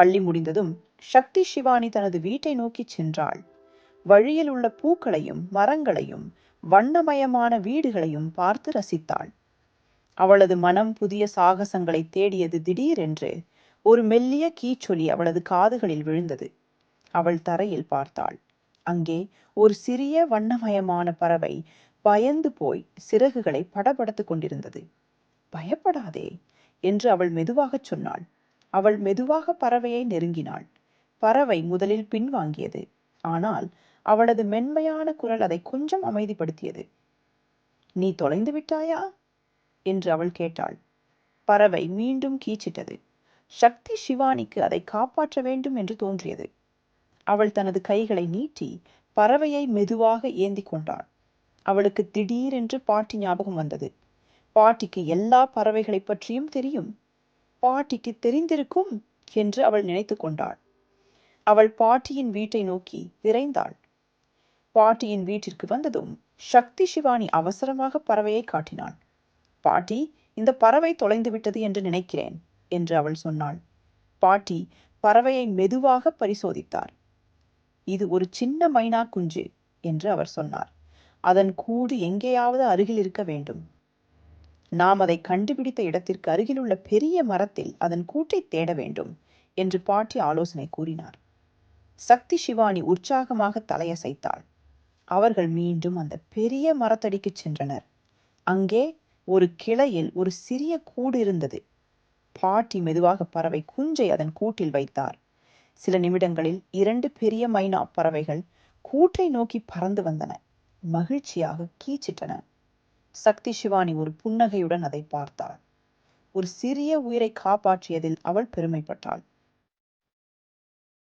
பள்ளி முடிந்ததும் சக்தி சிவானி தனது வீட்டை நோக்கிச் சென்றாள். வழியில் உள்ள பூக்களையும் மரங்களையும் வண்ணமயமான வீடுகளையும் பார்த்து ரசித்தாள். அவளது மனம் புதிய சாகசங்களை தேடியது திடீரென்று ஒரு மெல்லிய கீச்சொலி அவளது காதுகளில் விழுந்தது. அவள் தரையில் பார்த்தாள். அங்கே ஒரு சிறிய வண்ணமயமான பறவை பயந்து போய் சிறகுகளை படபடத்துக் கொண்டிருந்தது. பயப்படாதே என்று அவள் மெதுவாகச் சொன்னாள். அவள் மெதுவாக பறவையை நெருங்கினாள். பறவை முதலில் பின்வாங்கியது. ஆனால் அவளது மென்மையான குரல் அதை கொஞ்சம் அமைதிப்படுத்தியது. நீ தொலைந்து விட்டாயா? என்று அவள் கேட்டாள். பறவை மீண்டும் கீச்சிட்டது. சக்தி சிவானிக்கு அதை காப்பாற்ற வேண்டும் என்று தோன்றியது. அவள் தனது கைகளை நீட்டி பறவையை மெதுவாக ஏந்தி கொண்டாள். அவளுக்கு திடீரென்று பாட்டி ஞாபகம் வந்தது. பாட்டிக்கு எல்லா பறவைகளைப் பற்றியும் தெரியும். பாட்டிக்கு தெரிந்திருக்கும் என்று அவள் நினைத்து கொண்டாள். அவள் பாட்டியின் வீட்டை நோக்கி விரைந்தாள். பாட்டியின் வீட்டிற்கு வந்ததும் சக்தி சிவானி அவசரமாக பறவையை காட்டினாள். பாட்டி இந்த பறவை தொலைந்து விட்டது என்று நினைக்கிறேன் என்று அவள் சொன்னாள். பாட்டி பறவையை மெதுவாக பரிசோதித்தார். இது ஒரு சின்ன மைனா குஞ்சு என்று அவர் சொன்னார். அதன் கூடு எங்கேயாவது அருகில் இருக்க வேண்டும். நாம் அதை கண்டுபிடித்த இடத்திற்கு அருகிலுள்ள பெரிய மரத்தில் அதன் கூட்டை தேட வேண்டும் என்று பாட்டி ஆலோசனை கூறினார். சக்தி சிவானி உற்சாகமாக தலையசைத்தாள். அவர்கள் மீண்டும் அந்த பெரிய மரத்தடிக்கு சென்றனர். அங்கே ஒரு கிளையில் ஒரு சிறிய கூடு இருந்தது. பாட்டி மெதுவாக பறவை குஞ்சை அதன் கூட்டில் வைத்தார். சில நிமிடங்களில் இரண்டு பெரிய மைனா பறவைகள் கூட்டை நோக்கி பறந்து வந்தன. மகிழ்ச்சியாக கீச்சிட்டன. சக்தி சிவானி ஒரு புன்னகையுடன் அதை பார்த்தாள். ஒரு சிறிய உயிரை காப்பாற்றியதில் அவள் பெருமைப்பட்டாள்.